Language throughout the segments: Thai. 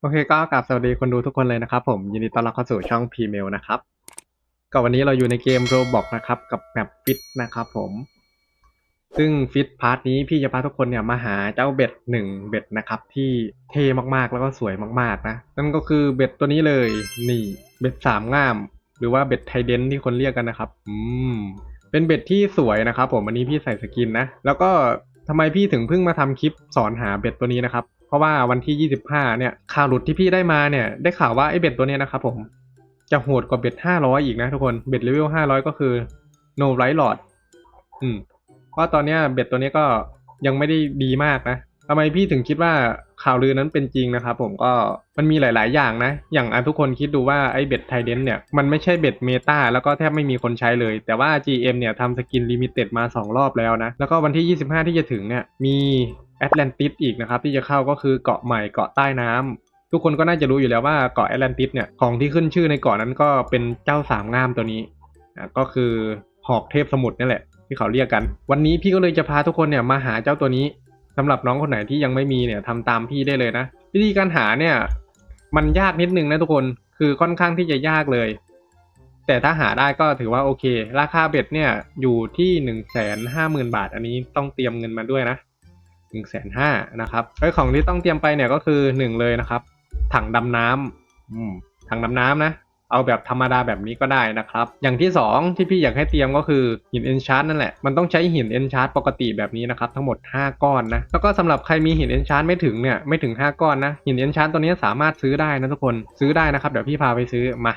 โอเคก็กราบสวัสดีคนดูทุกคนเลยนะครับผมยินดีต้อนรับเข้าสู่ช่อง p m a i l นะครับก็วันนี้เราอยู่ในเกม Roblox นะครับกับแมปฟิตนะครับผมซึ่งฟิตพาร์ทนี้พี่จะพาทุกคนเนี่ยมาหาเจ้าเบ็ดหนึ่งเบ็ดนะครับที่เท่มากๆแล้วก็สวยมากๆนะนั่นก็คือเบ็ดตัวนี้เลยนี่เบ็ดสามง่าม หรือว่าเบ็ดไทเดนที่คนเรียกกันนะครับอืมเป็นเบ็ดที่สวยนะครับผมวันนี้พี่ใส่สกินนะแล้วก็ทำไมพี่ถึงเพิ่งมาทำคลิปสอนหาเบ็ดตัวนี้นะครับ เพราะว่าวันที่ 25 เนี่ยข่าวหลุดที่พี่ได้มาเนี่ย ได้ข่าวว่าไอ้เบ็ดตัวเนี้ยนะครับผมจะโหดกว่าเบ็ด 500 อีกนะทุกคนเบ็ดเลเวล 500 ก็คือ no right lord อืมเพราะตอนเนี้ยเบ็ดตัวนี้ก็ยังไม่ได้ดีมากนะทำไมพี่ถึงคิดว่าข่าวลือนั้นเป็นจริงนะครับผมก็มันมีหลาย ๆ อย่างนะ อย่างทุกคนคิดดูว่าไอ้เบ็ดไทเดนเนี่ยมันไม่ใช่เบ็ดเมตาแล้วก็แทบไม่มีคนใช้เลย แต่ว่า GM เนี่ยทำสกินลิมิเต็ดมา 2 รอบแล้วนะ แล้วก็วันที่ 25 ที่จะถึงเนี่ยมี แอตแลนติสอีกนะครับที่จะเข้าก็คือเกาะใหม่เกาะใต้น้ำทุกคนก็น่าจะรู้อยู่แล้วว่าเกาะแอตแลนติสเนี่ยของที่ขึ้นชื่อในเกาะนั้นก็เป็นเจ้าสามงามตัวนี้อะก็คือหอกเทพสมุทรนี่แหละที่เขาเรียกกัน วันนี้พี่ก็เลยจะพาทุกคนเนี่ยมาหาเจ้าตัวนี้สำหรับน้องคนไหนที่ยังไม่มีเนี่ยทำตามพี่ได้เลยนะ วิธีการหาเนี่ยมันยากนิดนึงนะทุกคนคือค่อนข้างที่จะยากเลย แต่ถ้าหาได้ก็ถือว่าโอเค ราคาเบ็ดเนี่ยอยู่ที่หนึ่งแสนห้าหมื่นบาท อันนี้ต้องเตรียมเงินมาด้วยนะ หนึ่งแสนห้านะครับไอ้ของที่ต้องเตรียมไปเนี่ยก็คือหนึ่งเลยนะครับ ถังดำน้ำอืมถังดำน้ำนะ เอาแบบธรรมดาแบบนี้ก็ได้นะครับ อย่างที่สองที่พี่อยากให้เตรียมก็คือหินเอนชาร์นั่นแหละ มันต้องใช้หินเอนชาร์ปกติแบบนี้นะครับ ทั้งหมด 5 ก้อนนะ แล้วก็สำหรับใครมีหินเอนชาร์ไม่ถึงเนี่ยไม่ถึง 5 ก้อนนะ หินเอนชาร์ตัวนี้สามารถซื้อได้นะทุกคนซื้อได้นะครับเดี๋ยวพี่พาไปซื้อมา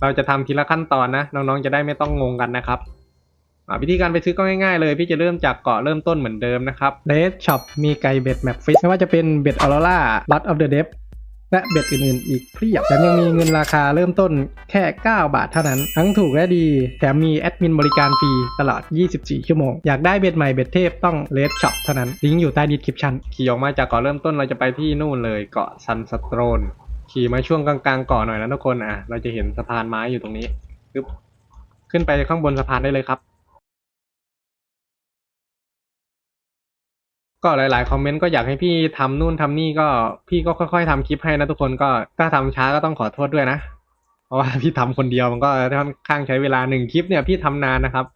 เราจะทำทีละขั้นตอนนะน้องๆจะได้ไม่ต้องงงกันนะครับอ่า วิธีการไปซื้อก็ง่ายๆเลย พี่จะเริ่มจากเกาะเริ่มต้นเหมือนเดิมนะครับเ e ดช็อปมีไก่เบ็ดแมปฟิชไม่ว่าจะเป็นเบ็ดออรราลัดออฟเดอะเดฟและเบ็ดอื่นๆ อีกเพียบแถมยังมีเงินราคาเริ่มต้นแค่ 9 บาทเท่านั้น ทั้งถูกและดี แถมมีแอดมินบริการฟรีตลอด 24 ชั่วโมง อยากได้เบ็ดใหม่เบ็ดเทพต้องเลดช็อปเท่านั้น ลิงก์อยู่ใต้ดีสคริปชันขี่ออกมาจากเกาะเริ่มต้นเราจะไปที่นู่นเลยเกาะซันสโตรน ขี่มาช่วงกลางๆเกาะหน่อยนะทุกคนอะ เราจะเห็นสะพานไม้อยู่ตรงนี้ปึ๊บขึ้นไปข้างบนสะพานได้เลยครับ ก็หลาย ๆ คอมเมนต์ก็อยากให้พี่ทำนู่นทำนี่ก็พี่ก็ค่อย ๆทำคลิปให้นะทุกคนก็ถ้าทำช้าก็ต้องขอโทษด้วยนะ เพราะว่าพี่ทำคนเดียวมันก็ค่อนข้างใช้เวลาหนึ่งคลิปเนี่ยพี่ทำนานนะครับ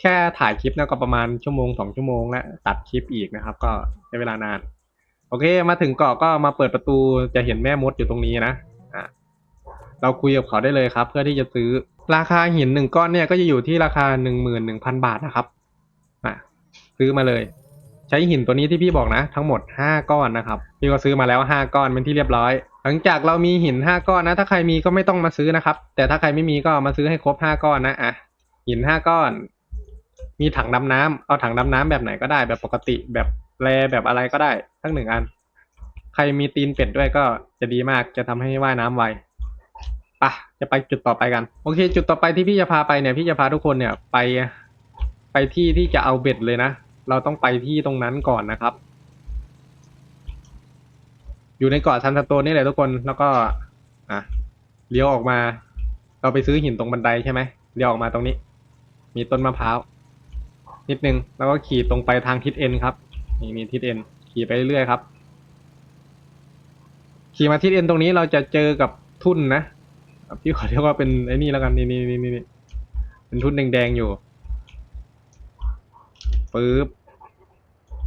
แค่ถ่ายคลิปเนี่ยก็ประมาณชั่วโมงสองชั่วโมงและตัดคลิปอีกนะครับ ก็ใช้เวลานาน โอเค มาถึงเกาะก็มาเปิดประตูจะเห็นแม่มดอยู่ตรงนี้นะอะเราคุยกับเขาได้เลยครับ เพื่อที่จะซื้อราคาหินหนึ่งก้อนเนี่ยก็จะอยู่ที่ราคาหนึ่งหมื่นหนึ่งพันบาทนะครับอะซื้อมาเลย ใช้หินตัวนี้ที่พี่บอกนะ ทั้งหมด 5 ก้อนนะครับ พี่ก็ซื้อมาแล้ว 5 ก้อนเป็นที่เรียบร้อย หลังจากเรามีหิน 5 ก้อนนะ ถ้าใครมีก็ไม่ต้องมาซื้อนะครับ แต่ถ้าใครไม่มีก็มาซื้อให้ครบ 5 ก้อนนะอะหิน 5 ก้อน มีถังดำน้ำเอาถังดำน้ำแบบไหนก็ได้ แบบปกติแบบแรแบบอะไรก็ได้ทั้งหนึ่งอัน ใครมีตีนเป็ดด้วยก็จะดีมากจะทำให้ว่ายน้ำไวปะจะไปจุดต่อไปกัน โอเค จุดต่อไปที่พี่จะพาไปเนี่ยพี่จะพาทุกคนเนี่ยไปไปที่ที่จะเอาเบ็ดเลยนะ เราต้องไปที่ตรงนั้นก่อนนะครับ อยู่ในเกาะซันสโตนนี่แหละทุกคนแล้วก็อะเลี้ยวออกมา เราไปซื้อหินตรงบันไดใช่ไหมเลี้ยวออกมาตรงนี้ มีต้นมะพร้าวนิดนึงแล้วก็ขี่ตรงไปทางทิศเอ็นครับนี่มีทิศเอ็นขี่ไปเรื่อยๆครับ ขี่มาทิศเอ็นตรงนี้เราจะเจอกับทุ่นนะพี่ขอเรียกว่าเป็นไอ้นี่แล้วกันนี่นี่นี่นี่เป็นทุ่นแดงๆอยู่ปึ๊บ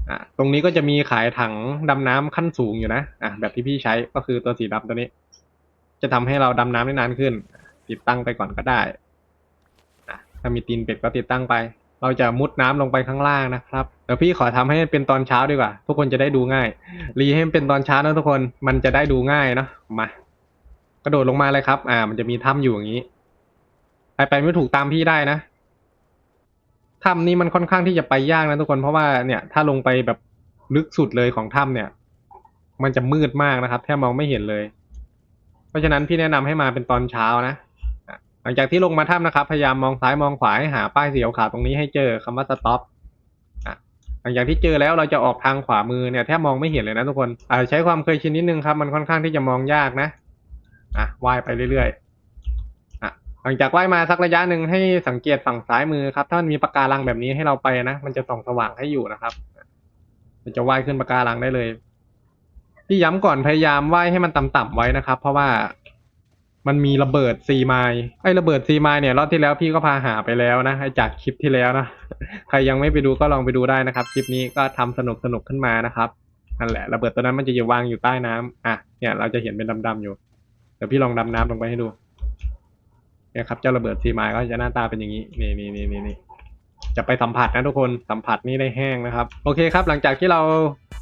อะตรงนี้ก็จะมีขายถังดำน้ำขั้นสูงอยู่นะอะแบบที่พี่ใช้ก็คือตัวสีดำตัวนี้ จะทำให้เราดำน้ำได้นานขึ้น ติดตั้งไปก่อนก็ได้อะถ้ามีตีนเป็ดก็ติดตั้งไป เราจะมุดน้ำลงไปข้างล่างนะครับเดี๋ยวพี่ขอทำให้เป็นตอนเช้าดีกว่า ทุกคนจะได้ดูง่าย รีให้มันเป็นตอนเช้านะทุกคนมันจะได้ดูง่ายเนาะมากระโดดลงมาเลยครับ อ่า มันจะมีถ้ำอยู่อย่างนี้ใครไปไม่ถูกตามพี่ได้นะ ถ้ำนี้มันค่อนข้างที่จะไปยากนะทุกคนเพราะว่าเนี่ยถ้าลงไปแบบลึกสุดเลยของถ้ำเนี่ย มันจะมืดมากนะครับ แทบมองไม่เห็นเลย เพราะฉะนั้นพี่แนะนำให้มาเป็นตอนเช้านะหลังจากที่ลงมาถ้ำนะครับ พยายามมองซ้ายมองขวาให้หาป้ายสีขาวตรงนี้ให้เจอคำว่า stop อะหลังจากที่เจอแล้วเราจะออกทางขวามือเนี่ยแทบมองไม่เห็นเลยนะทุกคนอาจจะใช้ความเคยชินนิดนึงครับ มันค่อนข้างที่จะมองยากนะอะว่ายไปเรื่อยๆ หลังจากว่ายมาสักระยะหนึ่งให้สังเกตฝั่งซ้ายมือครับ ถ้ามันมีปะการังแบบนี้ให้เราไปนะ มันจะส่องสว่างให้อยู่นะครับมันจะว่ายขึ้นปะการังได้เลย ที่ย้ำก่อนพยายามว่ายให้มันต่ำๆไว้นะครับ เพราะว่ามันมีระเบิดซีไมล์ไอ้ระเบิดซีไมล์เนี่ยรอบที่แล้วพี่ก็พาหาไปแล้วนะไอ้จากคลิปที่แล้วนะใครยังไม่ไปดูก็ลองไปดูได้นะครับ คลิปนี้ก็ทำสนุกสนุกๆขึ้นมานะครับนั่นแหละระเบิดตัวนั้นมันจะอยู่วางอยู่ใต้น้ำอะเนี่ยเราจะเห็นเป็นดำๆอยู่เดี๋ยวพี่ลองดำน้ำลงไปให้ดู เนี่ยครับเจ้าระเบิดซีไมล์ก็จะหน้าตาเป็นอย่างนี้นี่นี่นี่นี่นี่จะไปสัมผัสนะทุกคนสัมผัสนี่ได้แห้งนะครับ โอเคครับ หลังจากที่เรา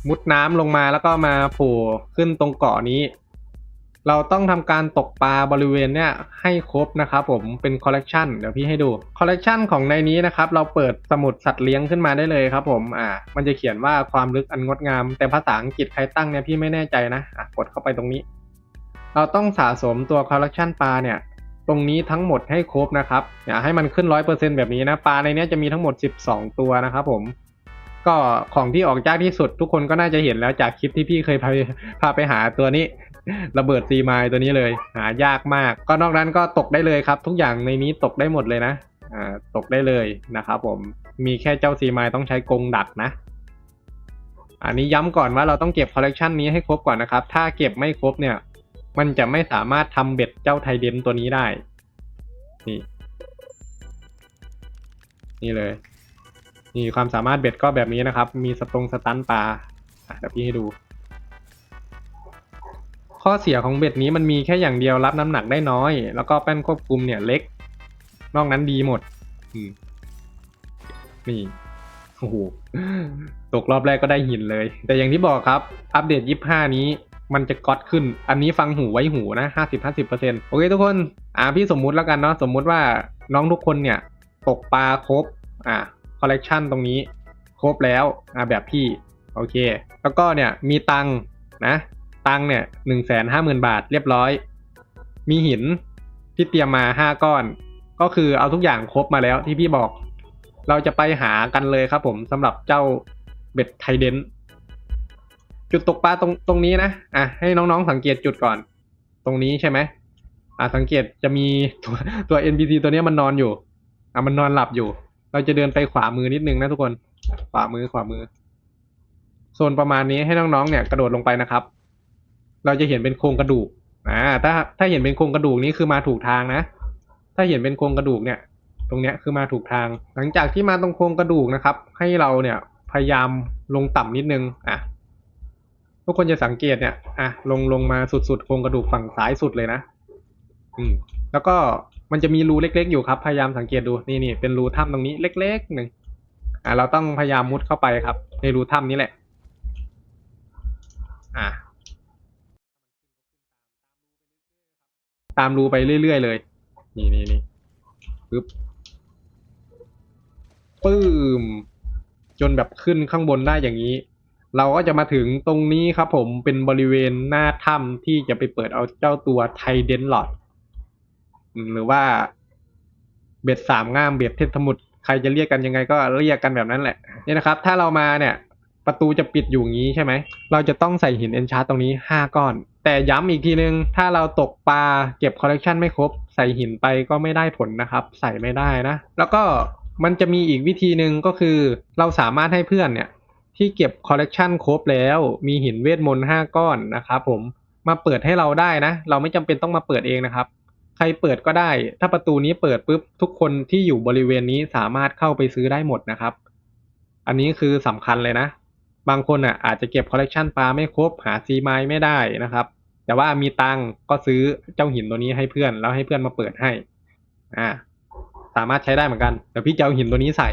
มุดน้ำลงมาแล้วก็มาโผล่ขึ้นตรงเกาะนี้ เราต้องทำการตกปลาบริเวณเนี้ยให้ครบนะครับผมเป็นคอลเลกชันเดี๋ยวพี่ให้ดูคอลเลกชันของในนี้นะครับ เราเปิดสมุดสัตว์เลี้ยงขึ้นมาได้เลยครับ ผมอ่า มันจะเขียนว่าความลึกอันงดงาม แต่ภาษาอังกฤษใครตั้งเนี่ยพี่ไม่แน่ใจนะอะกดเข้าไปตรงนี้ เราต้องสะสมตัวคอลเลกชันปลาเนี่ย ตรงนี้ทั้งหมดให้ครบนะครับอย่าให้มันขึ้นร้อยเปอร์เซ็นแบบนี้นะปลาในนี้จะมีทั้งหมดสิบสองตัวนะครับผมก็ของที่ออกยากที่สุดทุกคนก็น่าจะเห็นแล้วจากคลิปที่พี่เคยพาพาไปหาตัวนี้ ระเบิดซีไมล์ตัวนี้เลย หายากมาก ก็นอกนั้นก็ตกได้เลยครับ ทุกอย่างในนี้ตกได้หมดเลยนะอ่าตกได้เลยนะครับผมมีแค่เจ้าซีไมล์ต้องใช้กรงดักนะ อันนี้ย้ำก่อนว่าเราต้องเก็บคอลเลกชันนี้ให้ครบก่อนนะครับ ถ้าเก็บไม่ครบเนี่ย มันจะไม่สามารถทำเบ็ดเจ้าไทเดนตัวนี้ได้ นี่ นี่เลย นี่ความสามารถเบ็ดก็แบบนี้นะครับ มีสตรงสตันปลาเดี๋ยวพี่ให้ดู ข้อเสียของเบ็ดนี้มันมีแค่อย่างเดียวรับน้ำหนักได้น้อย แล้วก็แป้นควบคุมเนี่ยเล็ก นอกนั้นดีหมด นี่โอ้โหตกรอบแรกก็ได้หินเลย แต่อย่างที่บอกครับ อัปเดต 25 นี้ มันจะก๊อตขึ้น อันนี้ฟังหูไว้หูนะ50-50%โอเคทุกคน อ่าพี่สมมุติแล้วกันเนาะ สมมุติว่าน้องทุกคนเนี่ยตกปลาครบ อ่าคอลเลกชันตรงนี้ครบแล้ว อ่าแบบพี่ โอเค แล้วก็เนี่ยมีตังค์นะ ตังค์เนี่ยหนึ่งแสนห้าหมื่นบาทเรียบร้อย มีหินที่เตรียมมาห้าก้อน ก็คือเอาทุกอย่างครบมาแล้วที่พี่บอก เราจะไปหากันเลยครับผมสำหรับเจ้าเบ็ดไทเดน จุดตกปลาตรงตรงนี้นะอะให้น้องๆสังเกตจุดก่อน ตรงนี้ใช่ไหมอะสังเกตจะมีตัวตัว NPC ตัวนี้มันนอนอยู่อะมันนอนหลับอยู่ เราจะเดินไปขวามือนิดนึงนะทุกคนขวามือขวามือโซนประมาณนี้ให้น้องๆเนี่ยกระโดดลงไปนะครับ เราจะเห็นเป็นโครงกระดูกอ่าถ้าถ้าเห็นเป็นโครงกระดูกนี้คือมาถูกทางนะ ถ้าเห็นเป็นโครงกระดูกเนี่ย ตรงเนี้ยคือมาถูกทาง หลังจากที่มาตรงโครงกระดูกนะครับ ให้เราเนี่ยพยายามลงต่ำนิดนึงอะ ทุกคนจะสังเกตเนี่ยอะลงลงมาสุดๆโครงกระดูกฝั่งซ้ายสุดเลยนะ อืม แล้วก็มันจะมีรูเล็ก ๆ อยู่ครับ พยายามสังเกตดูนี่นี่เป็นรูถ้ำตรงนี้เล็กๆหนึ่งอะเราต้องพยายามมุดเข้าไปครับ ในรูถ้ำนี้แหละ อะตามรูไปเรื่อยๆเลย นี่นี่นี่ปึ๊บปื้ม จนแบบขึ้นข้างบนได้อย่างนี้ เราก็จะมาถึงตรงนี้ครับผมเป็นบริเวณหน้าถ้ำที่จะไปเปิดเอาเจ้าตัวไทเดนหลอดหรือว่าเบ็ดสามง่ามเบ็ดเทพสมุทรใครจะเรียกกันยังไงก็เรียกกันแบบนั้นแหละนี่นะครับ ถ้าเรามาเนี่ย ประตูจะปิดอยู่งี้ใช่ไหม เราจะต้องใส่หินเอนชาร์ตตรงนี้ 5 ก้อน แต่ย้ำอีกทีนึง ถ้าเราตกปลาเก็บคอลเลกชันไม่ครบ ใส่หินไปก็ไม่ได้ผลนะครับ ใส่ไม่ได้นะ แล้วก็มันจะมีอีกวิธีหนึ่งก็คือ เราสามารถให้เพื่อนเนี่ย ที่เก็บคอลเลกชันครบแล้ว มีหินเวทมนต์5ก้อนนะครับผมมาเปิดให้เราได้นะ เราไม่จำเป็นต้องมาเปิดเองนะครับ ใครเปิดก็ได้ ถ้าประตูนี้เปิดปุ๊บทุกคนที่อยู่บริเวณนี้สามารถเข้าไปซื้อได้หมดนะครับ อันนี้คือสำคัญเลยนะ บางคนอะอาจจะเก็บคอลเลกชันปลาไม่ครบหาซีไม้ไม่ได้นะครับ แต่ว่ามีตังก็ซื้อเจ้าหินตัวนี้ให้เพื่อนแล้วให้เพื่อนมาเปิดให้ อ่า สามารถใช้ได้เหมือนกันเดี๋ยวพี่จะเอาหินตัวนี้ใส่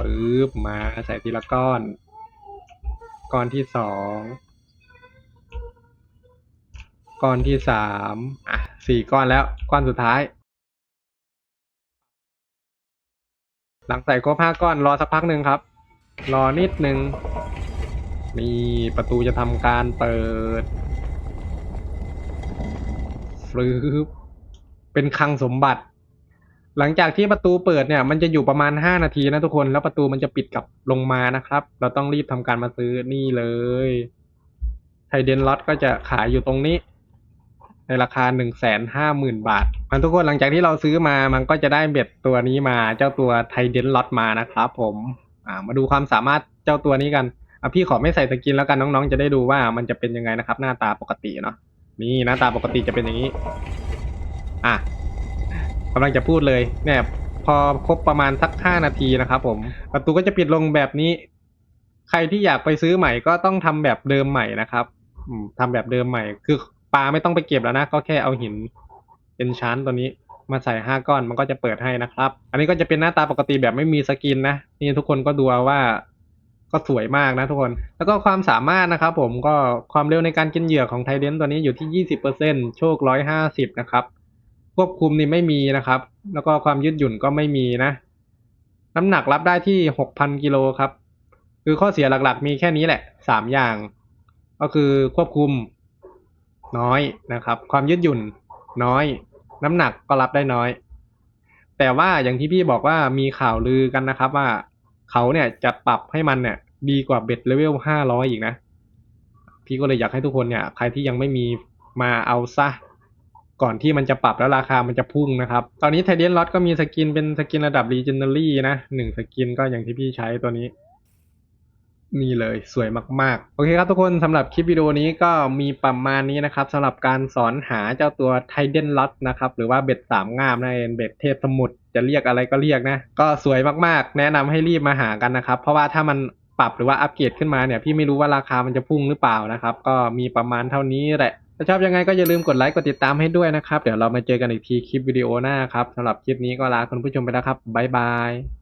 ปึ๊บมาใส่ทีละก้อน ก้อนที่สองก้อนที่สามอะสี่ก้อนแล้วก้อนสุดท้าย หลังใส่ครบห้าก้อนรอสักพักหนึ่งครับ รอนิดนึงนี่ประตูจะทำการเปิดฟลืบเป็นคลังสมบัติ หลังจากที่ประตูเปิดเนี่ย มันจะอยู่ประมาณห้านาทีนะทุกคน แล้วประตูมันจะปิดกลับลงมานะครับ เราต้องรีบทำการมาซื้อนี่เลยไทเดนล็อตก็จะขายอยู่ตรงนี้ ในราคาหนึ่งแสนห้าหมื่นบาท มันทุกคนหลังจากที่เราซื้อมามันก็จะได้เบ็ดตัวนี้มาเจ้าตัวไทเดนล็อตมานะครับผมอ่ามาดูความสามารถเจ้าตัวนี้กันอะพี่ขอไม่ใส่สกินแล้วกันน้องๆ จะได้ดูว่ามันจะเป็นยังไงนะครับ หน้าตาปกติเนาะนี่หน้าตาปกติจะเป็นอย่างนี้ อะ กำลังจะพูดเลยเนี่ยพอครบประมาณสักห้านาทีนะครับผมประตูก็จะปิดลงแบบนี้ ใครที่อยากไปซื้อใหม่ก็ต้องทำแบบเดิมใหม่นะครับอืมทำแบบเดิมใหม่ คือปลาไม่ต้องไปเก็บแล้วนะ ก็แค่เอาหินเป็นชั้นตัวนี้ มาใส่ห้าก้อนมันก็จะเปิดให้นะครับ อันนี้ก็จะเป็นหน้าตาปกติแบบไม่มีสกินนะนี่ทุกคนก็ดูว่าก็สวยมากนะทุกคน แล้วก็ความสามารถนะครับผมก็ความเร็วในการกินเหยื่อของไทเดนตัวนี้อยู่ที่ 20%โชค 150 นะครับ ควบคุมนี่ไม่มีนะครับ แล้วก็ความยืดหยุ่นก็ไม่มีนะ น้ำหนักรับได้ที่ 6,000 กิโลครับ คือข้อเสียหลักๆ มีแค่นี้แหละสามอย่าง ก็คือควบคุมน้อยนะครับ ความยืดหยุ่นน้อย น้ำหนักก็รับได้น้อย แต่ว่าอย่างที่พี่บอกว่ามีข่าวลือกันนะครับว่าเขาเนี่ยจะปรับให้มันเนี่ยดีกว่าเบ็ดเลเวลห้าร้อยอีกนะ พี่ก็เลยอยากให้ทุกคนเนี่ย ใครที่ยังไม่มีมาเอาซะ ก่อนที่มันจะปรับแล้วราคามันจะพุ่งนะครับ ตอนนี้ไทเดนล็อตก็มีสกินเป็นสกินระดับ Legendary นะหนึ่งสกินก็อย่างที่พี่ใช้ตัวนี้นี่เลยสวยมากๆ โอเคครับทุกคนสำหรับคลิปวิดีโอนี้ก็มีประมาณนี้นะครับสำหรับการสอนหาเจ้าตัวไทเดนล็อตนะครับหรือว่าเบ็ดสามงามนั่นเองเบ็ดเทพสมุทรจะเรียกอะไรก็เรียกนะ ก็สวยมากๆ แนะนำให้รีบมาหากันนะครับ เพราะว่าถ้ามันปรับหรือว่าอัปเกรดขึ้นมาเนี่ยพี่ไม่รู้ว่าราคามันจะพุ่งหรือเปล่านะครับ ก็มีประมาณเท่านี้แหละ ถ้าชอบยังไงก็อย่าลืมกดไลค์กดติดตามให้ด้วยนะครับ เดี๋ยวเรามาเจอกันอีกทีคลิปวิดีโอหน้าครับสำหรับคลิปนี้ก็ลาคุณผู้ชมไปแล้วครับบ๊ายบาย